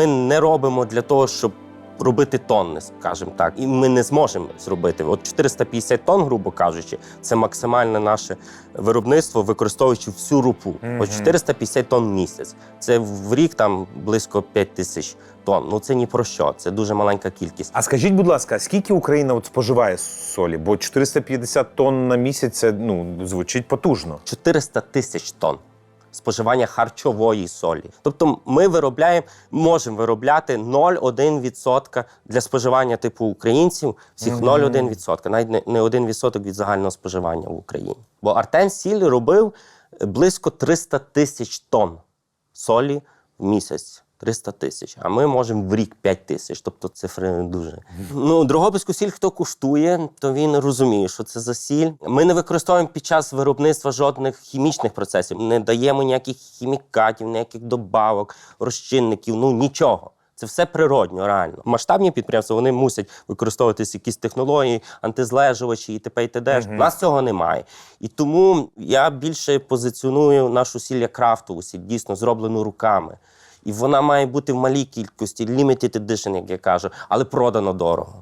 Ми не робимо для того, щоб робити тонни, скажімо так, і ми не зможемо зробити. От 450 тонн, грубо кажучи, це максимальне наше виробництво, використовуючи всю рупу. Мгм. От 450 тонн в місяць. Це в рік там близько 5 тисяч тонн. Ну це ні про що. Це дуже маленька кількість. А скажіть, будь ласка, скільки Україна от споживає солі? Бо 450 тонн на місяць це ну звучить потужно. 400 тисяч тонн споживання харчової солі. Тобто ми виробляємо, можемо виробляти 0,1% для споживання типу українців, всіх 0,1%, навіть не- не 1% від загального споживання в Україні. Бо Артен Сіль робив близько 300 тисяч тонн солі в місяць. 300 тисяч, а ми можемо в рік 5 тисяч, тобто цифри не дуже. Ну, Дрогобицьку сіль, хто куштує, то він розуміє, що це за сіль. Ми не використовуємо під час виробництва жодних хімічних процесів, не даємо ніяких хімікатів, ніяких добавок, розчинників, ну нічого. Це все природньо, реально. Масштабні підприємства вони мусять використовуватись якісь технології, антизлежувачі і т.п. і т.д. У нас цього немає. І тому я більше позиціоную нашу сіль як крафтову сіль, дійсно зроблену руками. І вона має бути в малій кількості, limited edition, як я кажу, але продано дорого.